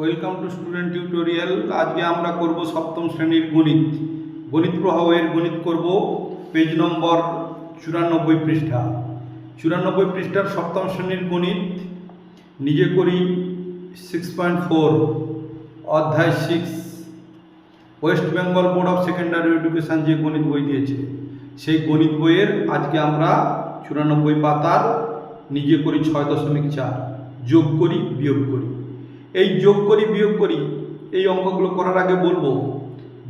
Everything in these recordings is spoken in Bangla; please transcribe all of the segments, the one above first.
Welcome to student tutorial. আজকে আমরা করব সপ্তম শ্রেণির গণিত। গণিত প্রভাবের গণিত করব পেজ নম্বর চুরানব্বই পৃষ্ঠা। চুরানব্বই পৃষ্ঠার সপ্তম শ্রেণির গণিত নিজে করি সিক্স পয়েন্ট ফোর অধ্যায় six West Bengal Board of Secondary Education যে গণিত বই দিয়েছে, সেই গণিত বইয়ের আজকে আমরা চুরানব্বই পাতার নিজে করি ছয় দশমিক চার, যোগ করি, বিয়োগ করি। এই যোগ করি, বিয়োগ করি, এই অঙ্কগুলো করার আগে বলব,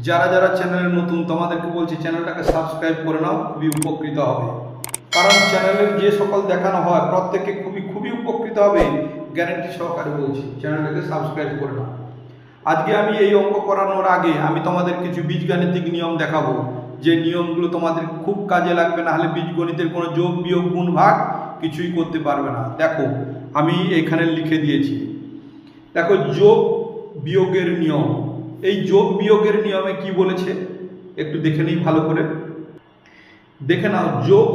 যারা যারা চ্যানেলে নতুন, তোমাদেরকে বলছি চ্যানেলটাকে সাবস্ক্রাইব করে নাও, খুবই উপকৃত হবে। কারণ চ্যানেলের যে সকল দেখানো হয় প্রত্যেকে খুবই খুবই উপকৃত হবে গ্যারেন্টি সহকারে বলছি চ্যানেলটাকে সাবস্ক্রাইব করে নাও। আজকে আমি এই অঙ্ক করানোর আগে আমি তোমাদের কিছু বীজগাণিতিক নিয়ম দেখাবো, যে নিয়মগুলো তোমাদের খুব কাজে লাগবে না হলে বীজগণিতের কোনো যোগ, বিয়োগ, গুণ, ভাগ কিছুই করতে পারবে না। দেখো, আমি এখানে লিখে দিয়েছি। দেখো যোগ বিয়োগের নিয়ম। এই যোগ বিয়োগের নিয়মে কি বলেছে? একটু দেখে নিই ভালো করে। দেখে নাও, যোগ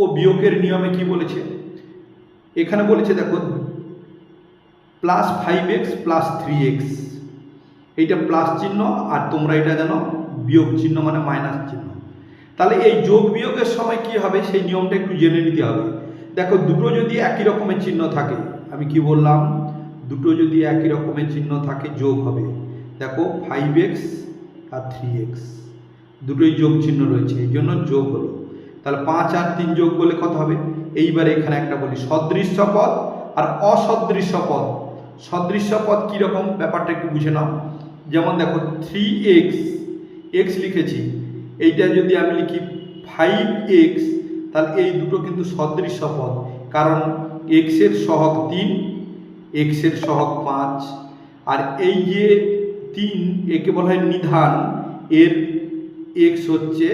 ও বিয়োগের নিয়মে কি বলেছে? এখানে বলেছে দেখো plus five x plus three x এইটা প্লাস চিহ্ন আর তোমরা এটা জানো, বিয়োগ চিহ্ন মানে মাইনাস চিহ্ন। তাহলে এই যোগ বিয়োগের সময় কি হবে? সেই নিয়মটা একটু জেনে নিতে হবে। দেখো, দুটো যদি একই রকমের চিহ্ন থাকে, আমি কি বললাম? দুটো যদি একই রকমের চিহ্ন থাকে, যোগ হবে। দেখো ফাইভ এক্স আর থ্রি এক্স দুটোই যোগ চিহ্ন রয়েছে, এই জন্য যোগ হলো। তাহলে পাঁচ আর তিন যোগ করলে কত হবে? এইবার এখানে একটা বলি, সদৃশ্য পদ আর অসদৃশ্য পদ। সদৃশ্য পদ কীরকম ব্যাপারটা একটু বুঝে নাও। যেমন দেখো থ্রি এক্স এক্স লিখেছি। এইটা যদি আমি লিখি ফাইভ এক্স তাহলে এই দুটো কিন্তু সদৃশ্য পদ। কারণ এক্সের সহগ তিন এক্সের সহগ পাঁচ। আর এই যে তিন, একে বলা হয় নিধান, এর এক্স হচ্ছে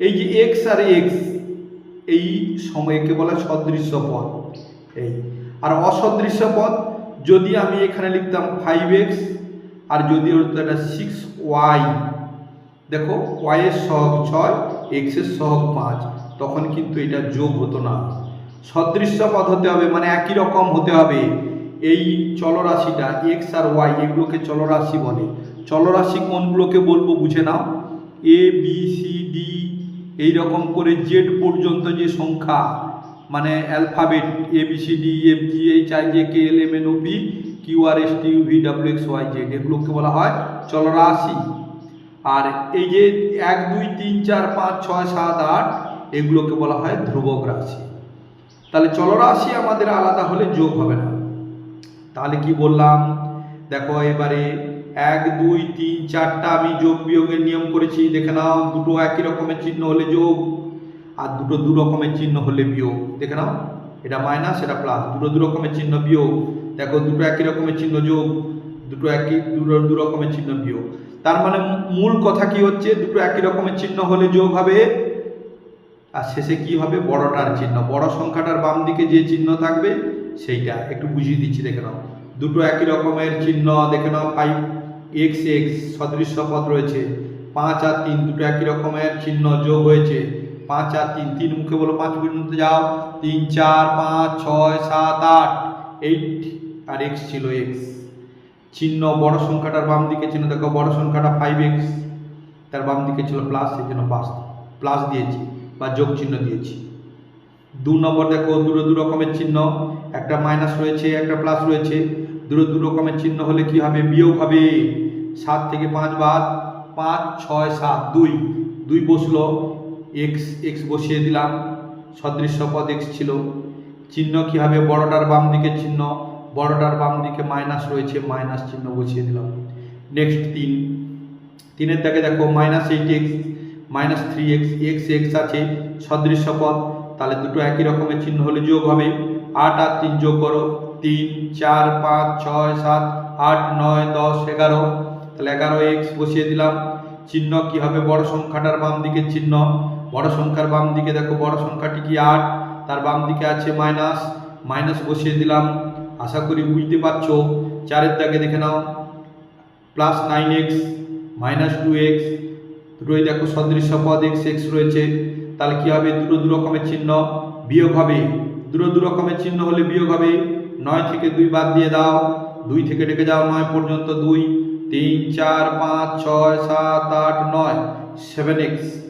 এই যে এক্স আর এক্স, এই সময়কে বলা সদৃশ্য পদ এই। আর অসদৃশ্য পদ যদি আমি এখানে লিখতাম ফাইভ এক্স, আর যদি হতো এটা সিক্স ওয়াই, দেখো ওয়াইয়ের সহগ ছয় এক্সের সহগ পাঁচ, তখন কিন্তু এটা যোগ হতো না। সদৃশ্য পদ হতে হবে মানে একই রকম হতে হবে। এই চলরাশিটা এক্স আর ওয়াই এগুলোকে চলরাশি বলে। চলরাশি কোনগুলোকে বলব বুঝে নাও। এ বি সি ডি এই রকম করে জেড পর্যন্ত যে সংখ্যা মানে alphabet A B C D F G H I J K L M N O P Q R S T V W X Y Z এগুলোকে বলা হয় চলরাশি। আর এই যে এক, দুই, তিন, চার, পাঁচ, ছয়, সাত, আট, এগুলোকে বলা হয় ধ্রুবক রাশি। তাহলে চলরাশি আমাদের আলাদা হলে যোগ হবে না। তাহলে কি বললাম? দেখো এবারে এক, দুই, তিন, চারটা আমি যোগ বিয়োগের নিয়ম করেছি, দেখে নাও, দুটো একই রকমের চিহ্ন হলে যোগ আর দুটো দু রকমের চিহ্ন হলে বিয়োগ। দেখে নাও, এটা মাইনাস এটা প্লাস দুটো দু রকমের চিহ্ন বিয়োগ। দেখো দুটো একই রকমের চিহ্ন যোগ, দুটো একই দুটো দু রকমের চিহ্ন বিয়োগ। তার মানে মূল কথা কি হচ্ছে? দুটো একই রকমের চিহ্ন হলে যোগ হবে আর শেষে কি হবে? বড়টার চিহ্ন। বড় সংখ্যাটার বাম দিকে যে চিহ্ন থাকবে, সেইটা একটু বুঝিয়ে দিচ্ছি, দেখে নাও। দুটো একই রকমের চিহ্ন, দেখে নাও ফাইভ এক্স এক্স সদৃশ্য পদ রয়েছে। পাঁচ আর তিন, দুটো একই রকমের চিহ্ন যোগ হয়েছে। পাঁচ আর তিন তিন মুখে বলো পাঁচ পর্যন্ত যাও। তিন, চার, পাঁচ, ছয়, সাত, আট এইট আর এক্স ছিল এক্স চিহ্ন বড় সংখ্যাটার বাম দিকে চিহ্ন, দেখো, বড় সংখ্যাটা ফাইভ এক্স তার বাম দিকে ছিল প্লাস সেই জন্য প্লাস প্লাস দিয়েছি। বা যোগ চিহ্ন দিয়েছি। দু নম্বর দেখো, দুটো দু রকমের চিহ্ন, একটা মাইনাস রয়েছে, একটা প্লাস রয়েছে। দুটো দু রকমের চিহ্ন হলে কি হবে? বিয়োগ হবে। সাত থেকে পাঁচ বাদ, পাঁচ, ছয়, সাত, দুই। দুই বসল এক্স এক্স বসিয়ে দিলাম। সদৃশ্য পদ এক্স ছিল। চিহ্ন কি হবে? বড়টার বাম দিকে চিহ্ন। বড়টার বাম দিকে মাইনাস রয়েছে মাইনাস চিহ্ন বসিয়ে দিলাম। নেক্সট তিন। তিনের দাগে দেখো minus eight x minus three x x x আছে সদৃশ্য পদ তাহলে দুটো একই রকমের চিহ্ন হলে যোগ হবে। আট আর তিন যোগ করো, তিন, চার, পাঁচ, ছয়, সাত, আট, নয়, দশ, এগারো। তাহলে এগারো এক্স বসিয়ে দিলাম। চিহ্ন কি হবে? বড় সংখ্যাটার বাম দিকে চিহ্ন। বড় সংখ্যার বাম দিকে দেখো, বড় সংখ্যাটি কি আট? তার বাম দিকে আছে মাইনাস মাইনাস বসিয়ে দিলাম। আশা করি বুঝতে পারছ। চারের দাগে দেখে নাও। Plus nine x minus two x দুটোই দেখো সদৃশ্য পদ এক্স এক্স রয়েছে। তাহলে কি হবে? দুটো দু রকমের চিহ্ন বিয়োগ হবে। দুটো দু রকমের চিহ্ন হলে বিয়োগ হবে। নয় থেকে দুই বাদ দিয়ে দাও। দুই থেকে ডেকে যাও নয় পর্যন্ত দুই। তিন, চার, পাঁচ, ছয়, সাত, আট, নয়। সেভেন এক্স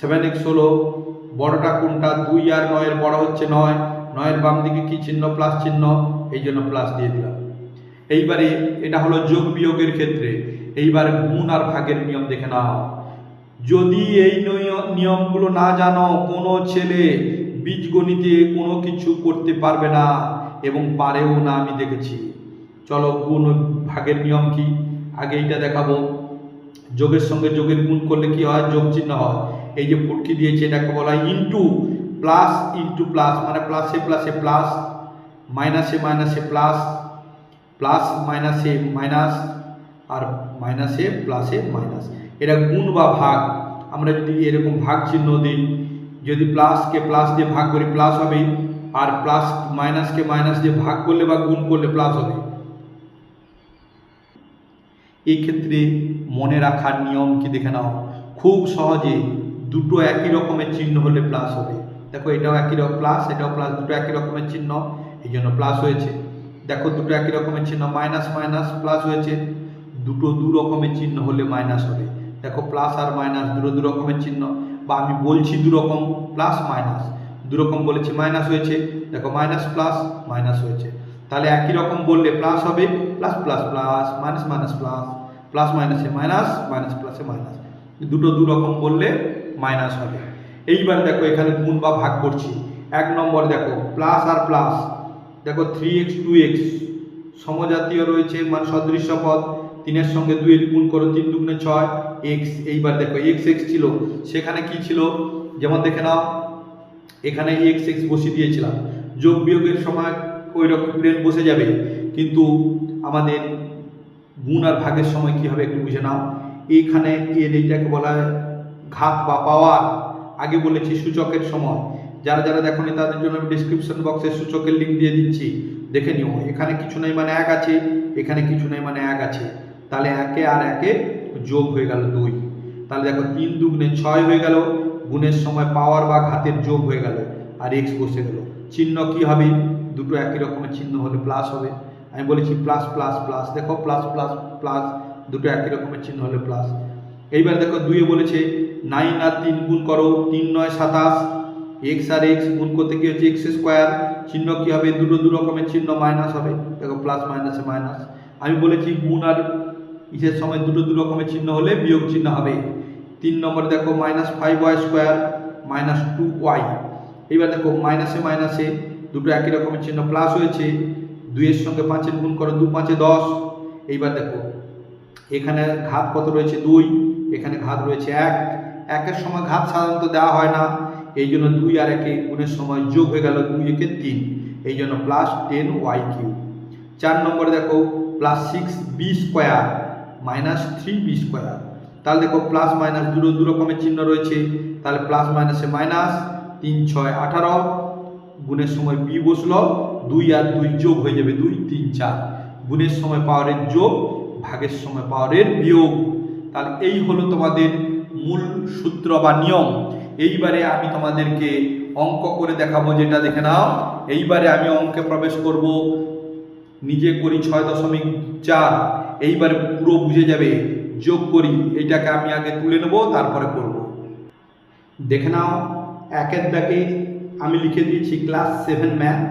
সেভেন এক্স হলো বড়টা কোনটা? দুই আর নয়ের বড় হচ্ছে নয়। নয়ের বাম দিকে কি চিহ্ন? প্লাস চিহ্ন। এই জন্য প্লাস দিয়ে দিলাম। এইবারে এটা হলো যোগ বিয়োগের ক্ষেত্রে। এইবার গুণ আর ভাগের নিয়ম দেখে নাও। যদি এই নিয়- নিয়মগুলো না জানো, কোনো ছেলে বীজগণিতে কোনো কিছু করতে পারবে না এবং পারেও না, আমি দেখেছি। চলো, গুণ ভাগের নিয়ম কি? আগে এইটা দেখাবো। যোগের সঙ্গে যোগের গুণ করলে কি হয়? যোগ চিহ্ন হয়। এই যে ফুটকি দিয়েছে, এটাকে বলা হয় ইন্টু প্লাস ইন্টু প্লাস মানে প্লাসে প্লাসে প্লাস মাইনাসে মাইনাসে প্লাস প্লাস মাইনাসে মাইনাস আর মাইনাসে প্লাসে মাইনাস এটা গুণ বা ভাগ? আমরা যদি এরকম ভাগ চিহ্ন দিই, যদি প্লাসকে প্লাস দিয়ে ভাগ করি প্লাস হবে আর প্লাস মাইনাসকে মাইনাস দিয়ে ভাগ করলে বা গুণ করলে প্লাস হবে এই। ক্ষেত্রে মনে রাখার নিয়ম কি দেখে নাও? খুব সহজে দুটো একই রকমের চিহ্ন হলে প্লাস হবে। দেখো, এটাও একই রকম প্লাস এটাও প্লাস দুটো একই রকমের চিহ্ন, এই জন্য প্লাস হয়েছে। দেখো, দুটো একই রকমের চিহ্ন মাইনাস মাইনাস প্লাস হয়েছে। দুটো দু রকমের চিহ্ন হলে মাইনাস হবে। দেখো প্লাস আর মাইনাস দুটো দু রকমের চিহ্ন। বা আমি বলছি দু রকম প্লাস মাইনাস দু রকম বলেছি মাইনাস হয়েছে। দেখো মাইনাস প্লাস মাইনাস হয়েছে। তাহলে একই রকম বললে প্লাস হবে plus plus plus minus minus plus plus মাইনাসে মাইনাস মাইনাস প্লাসে মাইনাস দুটো দু রকম বললে মাইনাস হবে। এইবার দেখো এখানে গুণ বা ভাগ করছি। এক নম্বর দেখো প্লাস আর প্লাস দেখো থ্রি এক্স টু এক্স সমজাতীয় রয়েছে মানে সদৃশ্য পদ। তিনের সঙ্গে দুইয়ের গুণ করো, তিন দুগুণে ছয়। এক্স এইবার দেখো এক্স এক্স ছিল। সেখানে কি ছিল? যেমন দেখে নাও, এখানে এক্স এক্স বসিয়ে দিয়েছিলাম। যোগ বিয়োগের সময় ওই রকম প্লেন বসে যাবে। কিন্তু আমাদের গুণ আর ভাগের সময় কি হবে একটু বুঝে নাও। এইখানে এর এইটাকে বলা হয় ঘাত বা পাওয়ার। আগে বলেছি সূচকের সময়। যারা যারা দেখোনি তাদের জন্য আমি ডিসক্রিপশন বক্সে সূচকের লিঙ্ক দিয়ে দিচ্ছি। দেখে নিও, এখানে কিছু নেই মানে এক আছে, এখানে কিছু নেই মানে এক আছে। তাহলে একে আর একে যোগ হয়ে গেল দুই। তাহলে দেখো তিন দুগুণে ছয় হয়ে গেল, গুণের সময় পাওয়ার বা ঘাতের যোগ হয়ে গেল, আর এক্স বসে গেল। চিহ্ন কি হবে? দুটো একই রকমের চিহ্ন হলে প্লাস হবে। আমি বলেছি প্লাস প্লাস প্লাস দেখো প্লাস প্লাস প্লাস দুটো একই রকমের চিহ্ন হলে প্লাস এইবার দেখো দুইয়ে বলেছে নাইন আর তিন গুণ করো, তিন নয় সাতাশ। এক্স আর এক্স গুণ করতে কি হচ্ছে এক্স স্কোয়ার চিহ্ন কি হবে? দুটো দু রকমের চিহ্ন মাইনাস হবে। দেখো প্লাস মাইনাসে মাইনাস আমি বলেছি গুণ আর ইসের সময় দুটো দু রকমের চিহ্ন হলে বিয়োগ চিহ্ন হবে। তিন নম্বর দেখো minus five y square minus two y এইবার দেখো মাইনাসে মাইনাসে দুটো একই রকমের চিহ্ন প্লাস হয়েছে। দুইয়ের সঙ্গে পাঁচের গুণ করো, দু পাঁচে দশ। এইবার দেখো, এখানে ঘাত কত রয়েছে? দুই। এখানে ঘাত রয়েছে এক। একের সময় ঘাত সাধারণত দেওয়া হয় না। এই জন্য দুই আর একে গুণের সময় যোগ হয়ে গেল দুই একে তিন। এই জন্য প্লাস টেন ওয়াই কিউ চার নম্বরে দেখো plus six b square minus three b square তাহলে দেখো প্লাস মাইনাস দুটো দু রকমের চিহ্ন রয়েছে। তাহলে প্লাস মাইনাসে মাইনাস তিন, ছয়, আঠারো গুণের সময় বি বসল, দুই আর দুই যোগ হয়ে যাবে দুই, তিন, চার। গুণের সময় পাওয়ারের যোগ, ভাগের সময় পাওয়ারের বিয়োগ। তাহলে এই হলো তোমাদের মূল সূত্র বা নিয়ম। এইবারে আমি তোমাদেরকে অঙ্ক করে দেখাবো, যেটা দেখে নাও। এইবারে আমি অঙ্কে প্রবেশ করব। নিজে করি ছয় দশমিক চার। এইবারে পুরো বুঝে যাবে, যোগ করি এইটাকে আমি আগে তুলে নেব, তারপরে করব। দেখে নাও, একের দাকে আমি লিখে দিয়েছি class seven math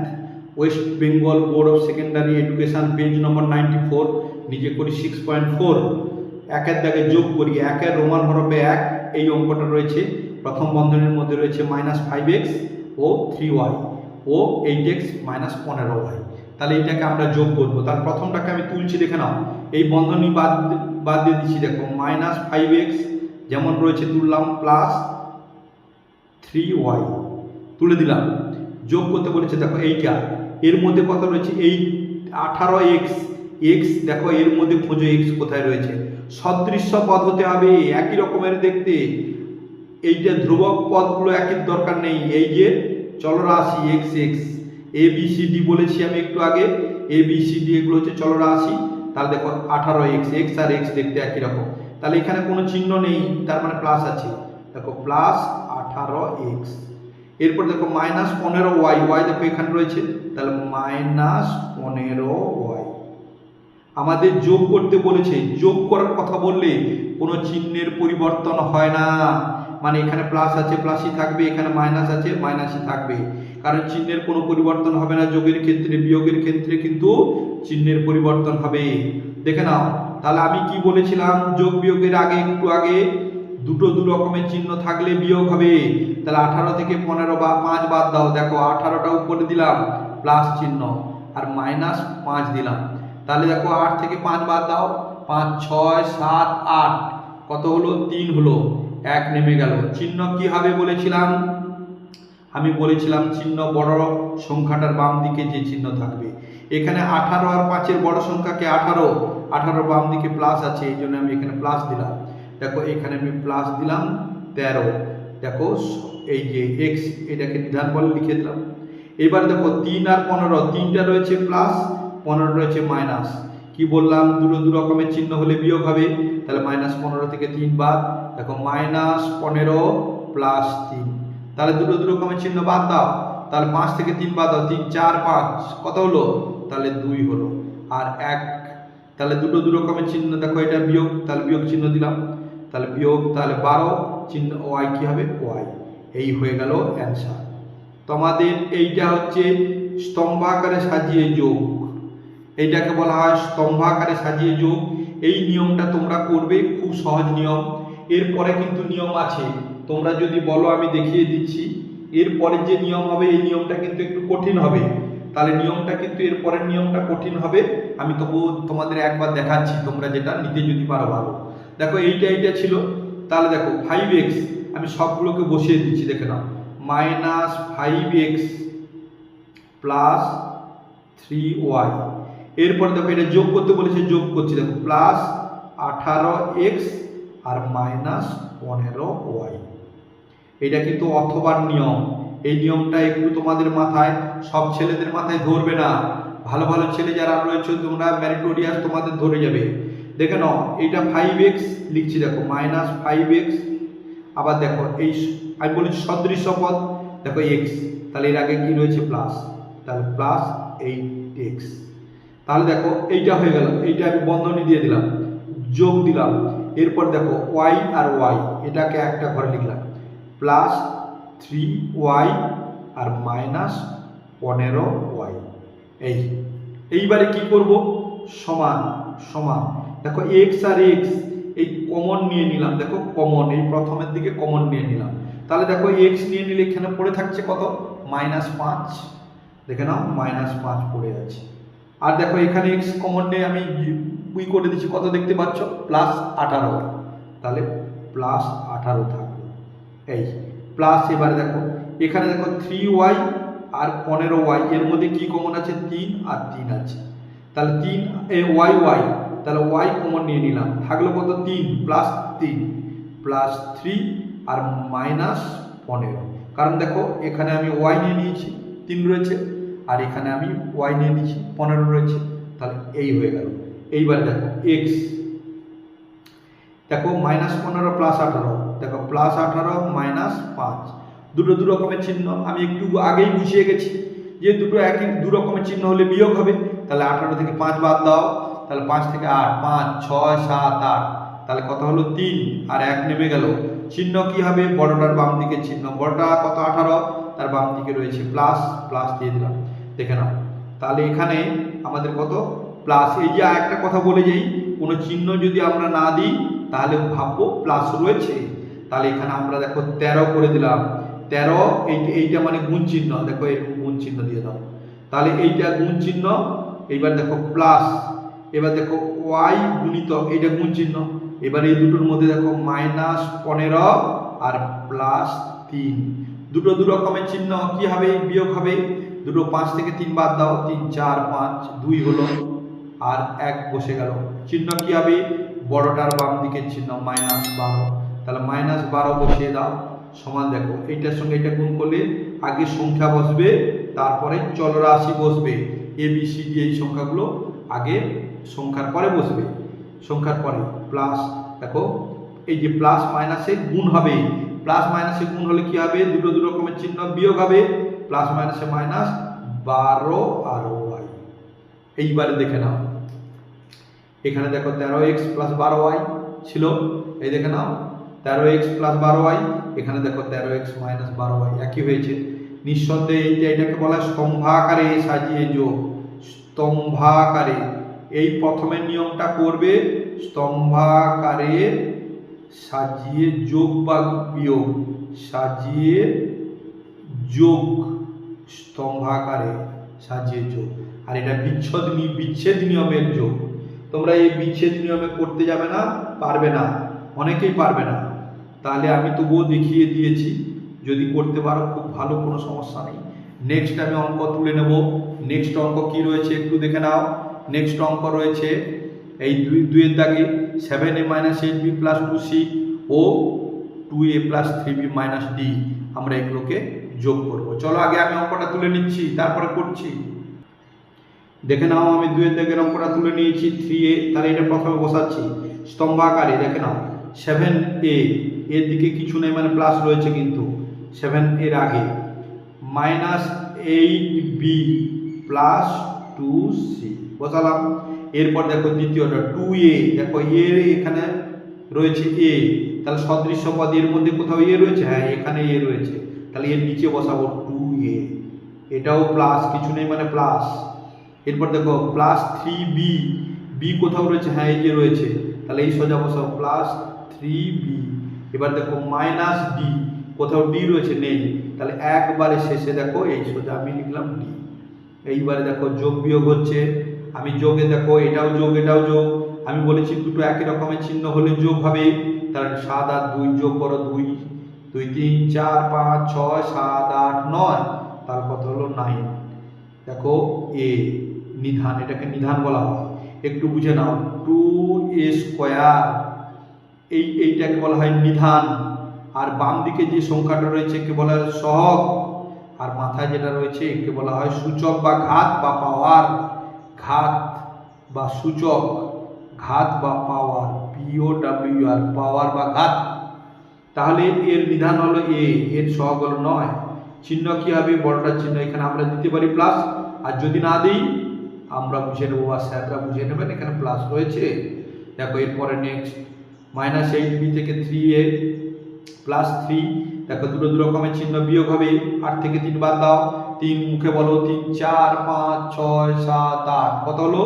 West Bengal board of secondary education page number ninety four নিজে করি সিক্স পয়েন্ট ফোর একের দাগে যোগ করি একের রোমান হরফে এক, এই অঙ্কটা রয়েছে। প্রথম বন্ধনের মধ্যে রয়েছে মাইনাস ফাইভ এক্স ও থ্রি ওয়াই ও এইট এক্স মাইনাস পনেরো ওয়াই তাহলে এইটাকে আমরা যোগ করব। তার প্রথমটাকে আমি তুলছি, দেখে নাও। এই বন্ধনী বাদ বাদ দিয়ে দিচ্ছি, দেখো মাইনাস ফাইভ এক্স যেমন রয়েছে তুললাম প্লাস থ্রি ওয়াই তুলে দিলাম। যোগ করতে বলেছে, দেখো, এইটা। এর মধ্যে কত রয়েছে? এই আঠারো এক্স এক্স দেখো, এর মধ্যে খোঁজো এক্স কোথায় রয়েছে? সদৃশ্য পদ হতে হবে, একই রকমের দেখতে। এইটা ধ্রুবক পদগুলো একই দরকার নেই। এই যে চলরাশি x x a b c d বলেছি আমি একটু আগে। এ বি সি ডি এগুলো হচ্ছে চলরাশি তাহলে দেখো আঠারো এক্স এক্স আর এক্স দেখতে একই রকম। তাহলে এখানে কোনো চিহ্ন নেই, তার মানে প্লাস আছে। দেখো প্লাস আঠারো এক্স এরপর দেখো মাইনাস পনেরো ওয়াই ওয়াই দেখো এখানে রয়েছে। তাহলে মাইনাস পনেরো ওয়াই আমাদের যোগ করতে বলেছে, যোগ করার কথা বললে কোনো চিহ্নের পরিবর্তন হয় না। মানে এখানে প্লাস আছে প্লাসই থাকবে, এখানে মাইনাস আছে মাইনাসই থাকবে। কারণ চিহ্নের কোনো পরিবর্তন হবে না, যোগের ক্ষেত্রে, বিয়োগের ক্ষেত্রে কিন্তু চিহ্নের পরিবর্তন হবে। দেখে নাও, তাহলে আমি কি বলেছিলাম? যোগ বিয়োগের আগে, একটু আগে দুটো দু রকমের চিহ্ন থাকলে বিয়োগ হবে। তাহলে আঠারো থেকে পনেরো বা পাঁচ বাদ দাও। দেখো, আঠারোটা উপরে দিলাম প্লাস চিহ্ন, আর মাইনাস পাঁচ দিলাম। তাহলে দেখো, আট থেকে পাঁচ বাদ দাও। পাঁচ, ছয়, সাত, আট, কত হলো? তিন হলো। এক নেমে গেল। চিহ্ন কি হবে বলেছিলাম? আমি বলেছিলাম চিহ্ন বড় সংখ্যাটার বাম দিকে যে চিহ্ন থাকবে। এখানে আঠারো আর পাঁচের বড় সংখ্যাকে আঠারো আঠারো বাম দিকে প্লাস আছে, এই জন্য আমি এখানে প্লাস দিলাম। দেখো, এখানে আমি প্লাস দিলাম তেরো। দেখো, এই যে এক্স এটাকে নিধান বলে লিখে দিলাম। এবার দেখো, তিন আর পনেরো, তিনটা রয়েছে প্লাস পনেরো রয়েছে মাইনাস কি বললাম? দুটো দু রকমের চিহ্ন হলে বিয়োগ হবে। তাহলে মাইনাস পনেরো থেকে তিন বাদ, দেখো মাইনাস পনেরো প্লাস তিন। তাহলে দুটো দু রকমের চিহ্ন বাদ দাও। তাহলে পাঁচ থেকে তিন বাদ দাও, তিন, চার, পাঁচ, কত হলো? তাহলে দুই হলো। আর এক, তাহলে দুটো দু রকমের চিহ্ন, দেখো এটা বিয়োগ, তাহলে বিয়োগ চিহ্ন দিলাম। তাহলে বিয়োগ, তাহলে বারো, চিহ্ন ওয়াই কি হবে? ওয়াই। এই হয়ে গেল অ্যান্সার তোমাদের এইটা হচ্ছে স্তম্ভাকারে সাজিয়ে যোগ। এইটাকে বলা হয় স্তম্ভাকারে সাজিয়ে যোগ। এই নিয়মটা তোমরা করবে, খুব সহজ নিয়ম। এরপরে কিন্তু নিয়ম আছে। তোমরা যদি বলো, আমি দেখিয়ে দিচ্ছি। এরপরে যে নিয়ম হবে, এই নিয়মটা কিন্তু একটু কঠিন হবে। তাহলে নিয়মটা কিন্তু এরপরের নিয়মটা কঠিন হবে। আমি তবু তোমাদের একবার দেখাচ্ছি, তোমরা যেটা নিতে যদি পারো ভালো। দেখো, এইটা এইটা ছিল। তাহলে দেখো ফাইভ এক্স আমি সবগুলোকে বসিয়ে দিচ্ছি, দেখে নাও। Minus five x plus three y এরপরে দেখো, এটা যোগ করতে বলেছে, যোগ করছি। দেখো প্লাস আঠারো এক্স আর মাইনাস পনেরো ওয়াই এটা কিন্তু অথবার নিয়ম। এই নিয়মটা একটু তোমাদের মাথায়, সব ছেলেদের মাথায় ধরবে না। ভালো ভালো ছেলে যারা রয়েছে, তোমরা ম্যারিটোরিয়াস তোমাদের ধরে যাবে। দেখে নাও এইটা ফাইভ এক্স লিখছি দেখো মাইনাস ফাইভ এক্স আবার দেখো, এই আমি বলি সদৃশ্য পদ দেখো এক্স তাহলে এর আগে কি রয়েছে? প্লাস তাহলে প্লাস এইট এক্স তাহলে দেখো, এইটা হয়ে গেল। এইটা আমি বন্ধনী দিয়ে দিলাম, যোগ দিলাম। এরপর দেখো ওয়াই আর ওয়াই এটাকে একটা ঘরে লিখলাম। প্লাস থ্রি ওয়াই আর মাইনাস পনেরো ওয়াই। এই, এইবারে কি করব? সমান সমান। দেখো এক্স আর এক্স এই কমন নিয়ে নিলাম। দেখো কমন এই প্রথমের দিকে কমন নিয়ে নিলাম। তাহলে দেখো এক্স নিয়ে নিলে এখানে পড়ে থাকছে কত? মাইনাস পাঁচ। দেখে নাও, মাইনাস পাঁচ পড়ে আছে। আর দেখো এখানে এক্স কমন নিয়ে আমি উই করে দিচ্ছি। কত দেখতে পাচ্ছ? প্লাস আঠারো। তাহলে প্লাস আঠারো থাকবে এই প্লাস এবারে দেখো, এখানে দেখো থ্রি ওয়াই আর পনেরো ওয়াই এর মধ্যে কি কমন আছে? তিন আর তিন আছে। তাহলে তিন এ ওয়াই ওয়াই তাহলে ওয়াই কমন নিয়ে নিলাম। থাকল কত? তিন প্লাস তিন প্লাস থ্রি আর মাইনাস পনেরো। কারণ দেখো, এখানে আমি ওয়াই নিয়ে নিয়েছি, তিন রয়েছে, আর এখানে আমি ওয়াই নিয়ে নিয়েছি, পনেরো রয়েছে। তাহলে এই হয়ে গেল। এইবার দেখো এক্স দেখো মাইনাস পনেরো প্লাস আঠারো। দেখো প্লাস আঠারো মাইনাস পাঁচ। দুটো দু রকমের চিহ্ন, আমি একটু আগেই বুঝিয়ে গেছি যে দুটো একই, দু রকমের চিহ্ন হলে বিয়োগ হবে। তাহলে আঠারো থেকে পাঁচ বাদ দাও, তাহলে পাঁচ থেকে আট, পাঁচ, ছয়, সাত, আট। তাহলে কত হলো? তিন। আর এক নেমে গেল। চিহ্ন কি হবে? বড়টার বাম দিকে চিহ্ন। বড়টা কত? আঠারো। তার বাম দিকে রয়েছে প্লাস প্লাস দিয়ে দিলাম। দেখে নাও। তাহলে এখানে আমাদের কত? প্লাস এই যে একটা কথা বলে যাই, কোনো চিহ্ন যদি আমরা না দিই, তাহলে ভাববো প্লাস রয়েছে। তাহলে এখানে আমরা দেখো তেরো করে দিলাম। তেরো, এই এইটা মানে গুণ চিহ্ন। দেখো এরকম গুণ চিহ্ন দিয়ে দাও। তাহলে এইটা গুণ চিহ্ন, এইবার দেখো প্লাস এবার দেখো ওয়াই গুণিত, এইটা গুণ চিহ্ন। এবার এই দুটোর মধ্যে দেখো মাইনাস পনেরো আর প্লাস তিন। দুটো দু রকমের চিহ্ন, কি হবে? বিয়োগ হবে। দুটো পাঁচ থেকে তিন বাদ দাও। তিন, চার, পাঁচ, দুই হলো। আর এক বসে গেল। চিহ্ন কি হবে? বড়টার বাম দিকের চিহ্ন মাইনাস বারো। তাহলে মাইনাস বারো বসিয়ে দাও, সমান দেখো, এইটার সঙ্গে এটা গুণ করলে আগে সংখ্যা বসবে, তারপরে চলরাশি বসবে এ বি সি ডি এই সংখ্যাগুলো আগে সংখ্যার পরে বসবে, সংখ্যার পরে প্লাস দেখো, এই যে প্লাস মাইনাসে গুণ হবে প্লাস মাইনাসে গুণ হলে কি হবে, দুটো দু রকমের চিহ্ন বিয়োগ হবে প্লাস মাইনাসে মাইনাস বারো আর ওয়াই, এইবারে দেখে নাও, এখানে দেখো তেরো এক্স প্লাস বারো ওয়াই ছিল, এই দেখে নাও তেরো এক্স প্লাস বারো ওয়াই, এখানে দেখো তেরো এক্স মাইনাস বারো ওয়াই একই হয়েছে। নিঃসন্দেহে এইটা এটাকে বলা স্তম্ভাকারে সাজিয়ে যোগ। স্তম্ভাকারে, এই প্রথমের নিয়মটা করবে স্তম্ভাকারে সাজিয়ে যোগ বা বিয়োগ। সাজিয়ে যোগ, স্তম্ভাকারে সাজিয়ে যোগ। আর এটা বিচ্ছেদ বিচ্ছেদ নিয়মের যোগ। তোমরা এই বিচ্ছেদ নিয়মে করতে যাবে না, পারবে না। অনেকেই পারবে না। তাহলে আমি তবুও দেখিয়ে দিয়েছি, যদি করতে পারো, খুব ভালো, কোনো সমস্যা নেই। নেক্সট আমি অঙ্ক তুলে নেব। নেক্সট অঙ্ক কি রয়েছে একটু দেখে নাও। নেক্সট অঙ্ক রয়েছে এই দুই, দুইয়ের দাগে seven a minus eight b plus two c O two a plus three b minus d আমরা এগুলোকে যোগ করব। চলো আগে আমি অঙ্কটা তুলে নিচ্ছি, তারপরে করছি। দেখে নাও আমি দুয়ের দাগের অঙ্কটা তুলে নিয়েছি থ্রি এ তাহলে এটা প্রথমে বসাচ্ছি। স্তম্ভ আকারে দেখে নাও। সেভেন এ এর দিকে কিছু নেই মানে প্লাস রয়েছে কিন্তু। সেভেন এর আগে। Minus eight b plus two c বসালাম। এরপর দেখো দ্বিতীয়টা টু এ দেখো এ এখানে রয়েছে এ তাহলে সদৃশ্য পদ এর মধ্যে কোথাও এ রয়েছে? হ্যাঁ এখানে এ রয়েছে। তাহলে এর নিচে বসাবো টু এ এটাও প্লাস কিছু নেই মানে প্লাস এরপর দেখো প্লাস থ্রি বি বি কোথাও রয়েছে? হ্যাঁ এই যে রয়েছে। তাহলে এই সোজা বসাবো প্লাস থ্রি বি এবার দেখো মাইনাস ডি কোথাও ডি রয়েছে, নেই। তাহলে একবারে শেষে দেখো এই, সোজা আমি লিখলাম ডি এইবারে দেখো যোগ বিয়োগ হচ্ছে, আমি যোগে দেখো, এটাও যোগ এটাও যোগ। আমি বলেছি দুটো একই রকমের চিহ্ন হলে যোগ হবে। তাহলে সাত আর দুই যোগ করো দুই। দুই, তিন, চার, পাঁচ, ছয়, সাত, আট, নয়। তার কত হলো নাইন দেখো এ নিধান, এটাকে নিধান বলা হয়। একটু বুঝে নাও টু এ স্কোয়ার এই, এইটাকে বলা হয় নিধান। আর বাম দিকে যে সংখ্যাটা রয়েছে, একে বলা হয় সহগ। আর মাথায় যেটা রয়েছে, একে বলা হয় সূচক বা ঘাত বা পাওয়ার। ঘাত বা সূচক, ঘাত বা পাওয়ার পিও ডাব্লিউ আর পাওয়ার বা ঘাত। তাহলে এর নিধান হলো এ এর সহগ হলো নয়। চিহ্ন কি হবে? বড়টার চিহ্ন এখানে আমরা দিতে পারি প্লাস আর যদি না দিই, আমরা বুঝে নেব বা স্যাররা বুঝে নেবেন এখানে প্লাস রয়েছে। দেখো এরপরে নেক্সট মাইনাস এইট বি থেকে থ্রি এ প্লাস থ্রি দেখো দুটো দু রকমের চিহ্ন বিয়োগ হবে, আট থেকে তিন বাদ দাও, তিন মুখে বলো, তিন, চার, পাঁচ, ছয়, সাত, আট, কত হলো?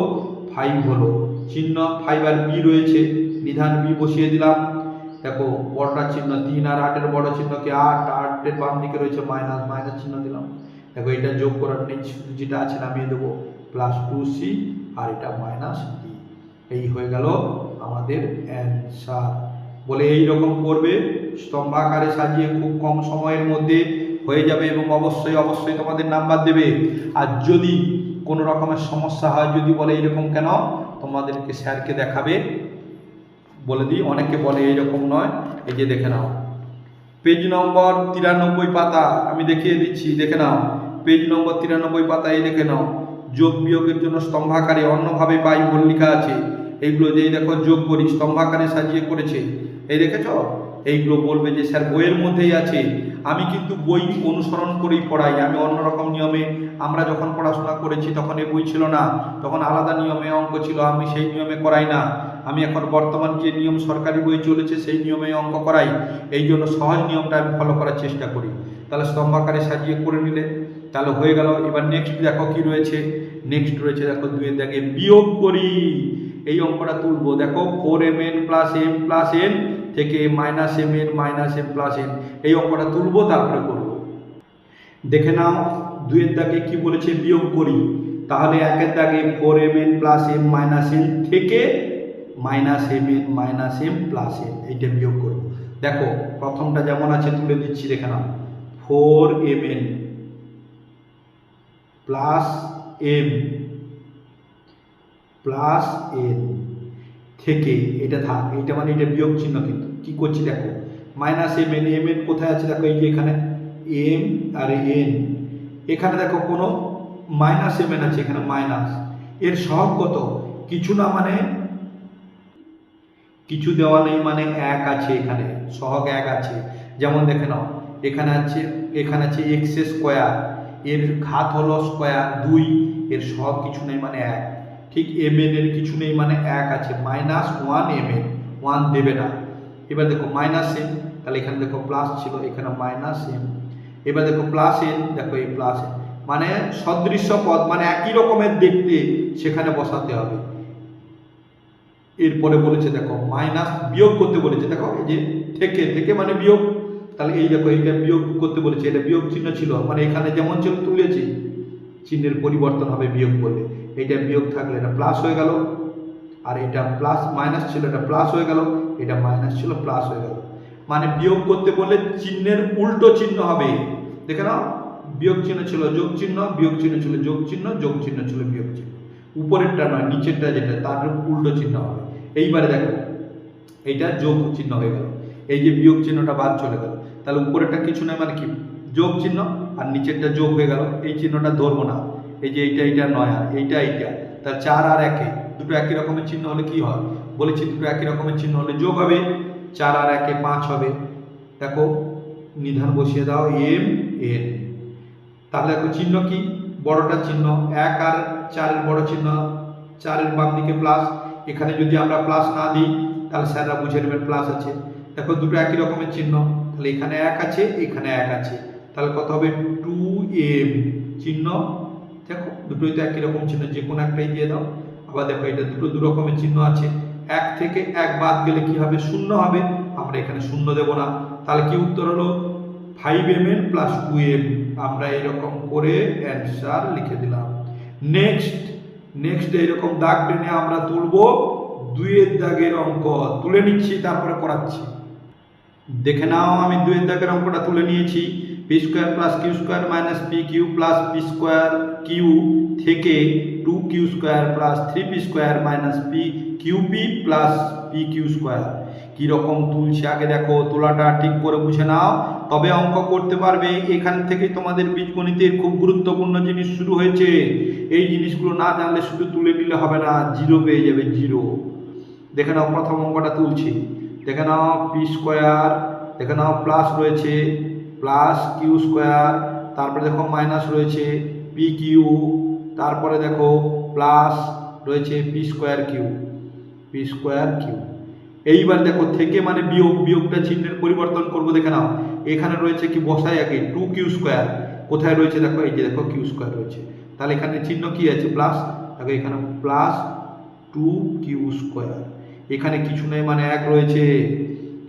ফাইভ হলো। চিহ্ন ফাইভ আর বি রয়েছে, নিধান বি বসিয়ে দিলাম। দেখো বড়টার চিহ্ন তিন আর আটের বড় চিহ্নকে আট, আটের বাম দিকে রয়েছে মাইনাস মাইনাস চিহ্ন দিলাম। দেখো, এটা যোগ করার নেই, যেটা আছে নামিয়ে দেবো। প্লাস টু সি আর এটা মাইনাস ডি এই হয়ে গেল আমাদের অ্যান্সার বলে এই রকম করবে, স্তম্ভাকারে সাজিয়ে খুব কম সময়ের মধ্যে হয়ে যাবে এবং অবশ্যই অবশ্যই তোমাদের নাম্বার দেবে। আর যদি কোনো রকমের সমস্যা হয়, যদি বলে এইরকম কেন, তোমাদেরকে স্যারকে দেখাবে। বলে দিই, অনেকে বলে এইরকম নয়। এই যে দেখে নাও। পেজ নম্বর তিরানব্বই পাতা, আমি দেখিয়ে দিচ্ছি, দেখে নাও। পেজ নম্বর তিরানব্বই পাতা এই দেখে নাও। যোগ বিয়োগের জন্য স্তম্ভাকারে অন্যভাবে পাই বলে লেখা আছে। এইগুলো যেই দেখো যোগ করি, স্তম্ভাকারে সাজিয়ে করেছে, এই দেখেছ? এইগুলো বলবে যে, স্যার, বইয়ের মধ্যেই আছে। আমি কিন্তু বই অনুসরণ করেই পড়াই। আমি অন্যরকম নিয়মে আমরা যখন পড়াশোনা করেছি, তখন এই বই ছিল না। তখন আলাদা নিয়মে অঙ্ক ছিল। আমি সেই নিয়মে করাই না। আমি এখন বর্তমান যে নিয়ম সরকারি বই চলেছে, সেই নিয়মে অঙ্ক করাই। এই জন্য সহজ নিয়মটা আমি ফলো করার চেষ্টা করি। তাহলে স্তম্ভাকারে সাজিয়ে করে নিলে, তাহলে হয়ে গেল। এবার নেক্সট দেখো কি রয়েছে? নেক্সট রয়েছে, দেখো দুয়ের দাগে বিয়োগ করি। এই অঙ্কটা তুলবো। দেখো four m n plus m plus n থেকে minus m n minus m plus n এই অঙ্কটা তুলবো, তারপরে করব। দেখে নাও দুয়ের দাগে কি বলেছে বিয়োগ করি। তাহলে একের দাগে four m n plus m minus n থেকে minus m n minus m plus n এইটা বিয়োগ করব। দেখো, প্রথমটা যেমন আছে, তুলে দিচ্ছি, দেখে নাও। Four m n plus m plus n থেকে এটা থাক এটা মানে এটা বিয়োগ চিহ্ন কিন্তু। কি করছি দেখো? Minus m n m n কোথায় আছে দেখো? এই যে এখানে এম আর এন এখানে দেখো কোনো মাইনাস এম এন আছে, এখানে মাইনাস এর সহগ কত? কিছু না মানে কিছু দেওয়া নেই মানে এক আছে এখানে, সহগ এক আছে। যেমন দেখে নাও, এখানে আছে এখানে আছে এক্স স্কোয়ার এর ঘাত হলো স্কোয়ার দুই, এর সহগ কিছু নেই মানে এক। ঠিক এম এর কিছু নেই মানে এক আছে। Minus one m n one দেবে না। এবার দেখো মাইনাস এম তাহলে এখানে দেখো প্লাস ছিল, এখানে মাইনাস এম এবার দেখো প্লাস এন দেখো এই প্লাস এন মানে সদৃশ্য পদ মানে একই রকমের দেখতে সেখানে বসাতে হবে। এরপরে বলেছে দেখো মাইনাস বিয়োগ করতে বলেছে। দেখো এই যে থেকে থেকে মানে বিয়োগ। তাহলে এই দেখো এইটা বিয়োগ করতে বলেছে, এটা বিয়োগ চিহ্ন ছিল। মানে এখানে যেমন ছিল তুলেছি, চিহ্নের পরিবর্তন হবে বিয়োগ করলে। এইটা বিয়োগ থাকলে এটা প্লাস হয়ে গেল। আর এটা প্লাস মাইনাস ছিল, এটা প্লাস হয়ে গেল। এটা মাইনাস ছিল প্লাস হয়ে গেল। মানে বিয়োগ করতে বললে চিহ্নের উল্টো চিহ্ন হবে। দেখে নাও, বিয়োগ চিহ্ন ছিল যোগ চিহ্ন, বিয়োগ চিহ্ন ছিল যোগ চিহ্ন যোগ চিহ্ন ছিল বিয়োগ চিহ্ন। উপরেরটা নয়, নিচেরটা যেটা, তার উল্টো চিহ্ন হবে। এইবারে দেখো, এইটা যোগ চিহ্ন হয়ে গেল। এই যে বিয়োগ চিহ্নটা বাদ চলে গেল। তাহলে উপরেরটা কিছু নয় মানে কি? যোগ চিহ্ন, আর নিচেরটা যোগ হয়ে গেল। এই চিহ্নটা ধরবো না। এই যে এইটা এইটা নয়, আর এইটা এইটা, তার চার আর একে, দুটো একই রকমের চিহ্ন হলে কি হয়? বলেছি দুটো একই রকমের চিহ্ন হলে যোগ হবে, চার আর একে পাঁচ হবে। দেখো, নিধান বসিয়ে দাও, এম, এন। তাহলে দেখো চিহ্ন কি? বড়টা চিহ্ন, এক আর চারের বড় চিহ্ন, চারের বাম দিকে প্লাস এখানে যদি আমরা প্লাস না দিই, তাহলে স্যাররা বুঝে নেবেন প্লাস আছে। দেখো দুটো একই রকমের চিহ্ন, তাহলে এখানে এক আছে, এখানে এক আছে। তাহলে কত হবে? টু এম চিহ্ন দেখো, দুটোই তো একই রকম চিহ্ন, যে কোনো একটাই দিয়ে দাও। আবার দেখো, এটা দুটো দু রকমের চিহ্ন আছে। এক থেকে এক বাদ গেলে কি হবে? শূন্য হবে। আমরা এখানে শূন্য দেব না। তাহলে কি উত্তর হলো? Five m n plus two m আমরা এরকম করে অ্যান্সার লিখে দিলাম। নেক্সট নেক্সট এরকম দাগ টেনে আমরা তুলবো। দুইয়ের দাগের অঙ্ক। তুলে নিচ্ছি, তারপরে করাচ্ছি। দেখে নাও, আমি দুইয়ের দাগের অঙ্কটা তুলে নিয়েছি। P square plus q square minus p q plus p square q থেকে two q square plus three p square minus p q p plus p q square কীরকম তুলছে? আগে দেখো, তোলাটা ঠিক করে বুঝে নাও। তবে অঙ্ক করতে পারবে। এখান থেকে তোমাদের বীজগণিতের খুব গুরুত্বপূর্ণ জিনিস শুরু হয়েছে। এই জিনিসগুলো না জানলে শুধু তুলে নিলে হবে না জিরো পেয়ে যাবে জিরো দেখে নাও, প্রথম অঙ্কটা তুলছি। দেখে নাও পি স্কোয়ার দেখে নাও প্লাস রয়েছে প্লাস কিউ স্কোয়ার তারপরে দেখো মাইনাস রয়েছে। পি কিউ তারপরে দেখো প্লাস রয়েছে p square q p square q এইবার দেখো থেকে মানে বিয়োগ, বিয়োগটা চিহ্নের পরিবর্তন করব, দেখে নাও। এখানে রয়েছে কি বসাই আগে টু কিউ স্কোয়ার কোথায় রয়েছে দেখো, এই যে দেখো কিউ স্কোয়ার রয়েছে। তাহলে এখানে চিহ্ন কি আছে? প্লাস দেখো এখানে প্লাস টু কিউ স্কোয়ার এখানে কিছু নেই মানে এক রয়েছে।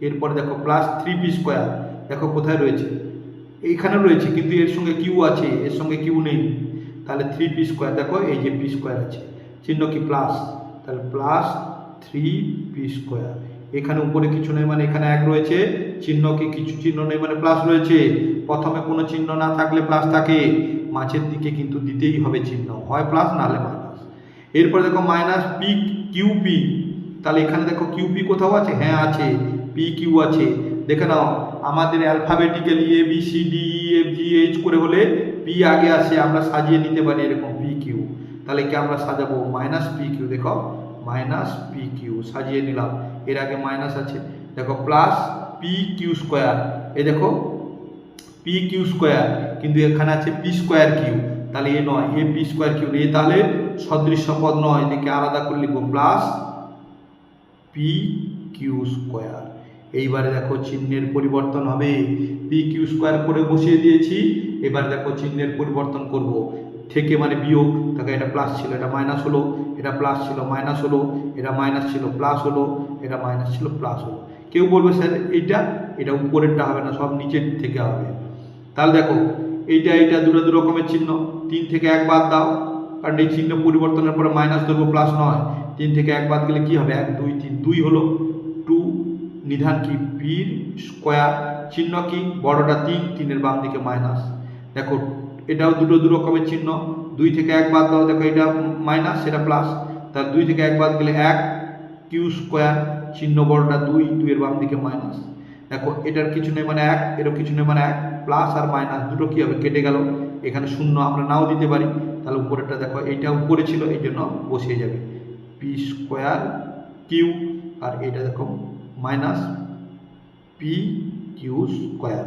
এরপরে দেখো প্লাস থ্রি পি স্কোয়ার দেখো কোথায় রয়েছে? এইখানে রয়েছে, কিন্তু এর সঙ্গে কিউ আছে, এর সঙ্গে কিউ নেই। তাহলে থ্রি পি স্কোয়ার দেখো এই যে পি স্কোয়ার আছে, চিহ্ন কি প্লাস তাহলে প্লাস থ্রি পি স্কোয়ার এখানে উপরে কিছু নেই মানে এখানে এক রয়েছে, চিহ্ন কি কিছু চিহ্ন নেই মানে প্লাস রয়েছে। প্রথমে কোনো চিহ্ন না থাকলে প্লাস থাকে মাছের দিকে কিন্তু দিতেই হবে চিহ্ন, হয় প্লাস নাহলে মাইনাস এরপরে দেখো মাইনাস পি কিউ পি তাহলে এখানে দেখো কিউ পি কোথাও আছে? হ্যাঁ আছে। পি কিউ আছে। দেখে নাও, আমাদের alphabetically a b c d e f g h করে হলে পি আগে আসে, আমরা সাজিয়ে নিতে পারি এরকম পি কিউ তাহলে কি আমরা সাজাবো? মাইনাস পি কিউ দেখো। মাইনাস পি কিউ সাজিয়ে নিলাম। এর আগে মাইনাস আছে। দেখো প্লাস পি কিউ স্কোয়ার এই দেখো পি কিউ স্কোয়ার কিন্তু এখানে আছে পি স্কোয়ার কিউ তাহলে এ নয়, এ পি স্কোয়ার কিউ এ তাহলে সদৃশ্য পদ নয়। এটাকে আলাদা করে লিখব প্লাস পি কিউ স্কোয়ার এইবারে দেখো চিহ্নের পরিবর্তন হবে। পি কিউ স্কোয়ার করে বসিয়ে দিয়েছি। এবার দেখো চিহ্নের পরিবর্তন করব। থেকে মানে বিয়োগ। তাকে এটা প্লাস ছিল, এটা মাইনাস হলো। এটা প্লাস ছিল মাইনাস হলো। এটা মাইনাস ছিল প্লাস হলো। এটা মাইনাস ছিল প্লাস হলো। কেউ বলবে, স্যার, এইটা, এটা উপরেরটা হবে না, সব নিচের থেকে হবে। তাহলে দেখো, এইটা এইটা দুটো দু রকমের চিহ্ন। তিন থেকে এক বাদ দাও। কারণ এই চিহ্ন পরিবর্তনের পরে মাইনাস ধরবো প্লাস নয়। তিন থেকে এক বাদ গেলে কি হবে? এক, দুই, তিন, দুই হলো। নিধান কি পির, স্কোয়ার, চিহ্ন কি, বড়টা তিন, তিনের বাম দিকে মাইনাস। দেখো, এটাও দুটো দু রকমের চিহ্ন, দুই থেকে এক বাদ দাও, দেখো এটা মাইনাস, সেটা প্লাস তার দুই থেকে এক বাদ গেলে এক কিউ স্কোয়ার, চিহ্ন বড়টা দুই, দুইয়ের বাম দিকে মাইনাস। দেখো, এটার কিছু নেই মানে এক, এরও কিছু নেই মানে এক প্লাস আর মাইনাস, দুটো কী হবে? কেটে গেল। এখানে শূন্য আমরা নাও দিতে পারি। তাহলে উপরেরটা দেখো, এইটা উপরে ছিল এই জন্য বসিয়ে যাবে। পি স্কোয়ার কিউ আর এটা দেখো মাইনাস পি কিউ স্কোয়ার।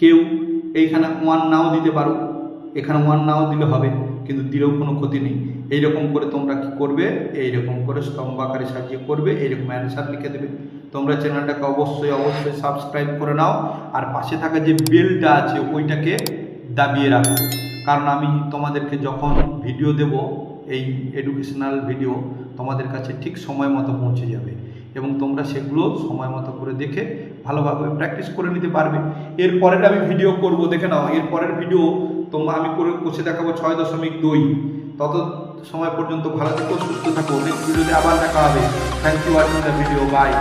কেউ এইখানে ওয়ান নাও দিতে পারো। এখানে ওয়ান নাও দিলে হবে, কিন্তু দিলেও কোনো ক্ষতি নেই। এইরকম করে তোমরা কি করবে? এইরকম করে স্তম্ভাকারে সাজিয়ে করবে, এইরকম অ্যান্সার লিখে দেবে। তোমরা চ্যানেলটাকে অবশ্যই অবশ্যই সাবস্ক্রাইব করে নাও, আর পাশে থাকা যে বেলটা আছে, ওইটাকে দাবিয়ে রাখো। কারণ আমি তোমাদেরকে যখন ভিডিও দেব, এই এডুকেশনাল ভিডিও তোমাদের কাছে ঠিক সময় মতো পৌঁছে যাবে। এবং তোমরা সেগুলো সময় মতো করে দেখে ভালোভাবে প্র্যাকটিস করে নিতে পারবে। এর পরের আমি ভিডিও করব, দেখে নাও। এর পরের ভিডিও তোমরা, আমি করে কষে দেখাবো ছয় দশমিক দুই। তত সময় পর্যন্ত ভালো থেকো, সুস্থ থাকো। নেক্সট ভিডিওতে আবার দেখা হবে। Thank you watching the video bye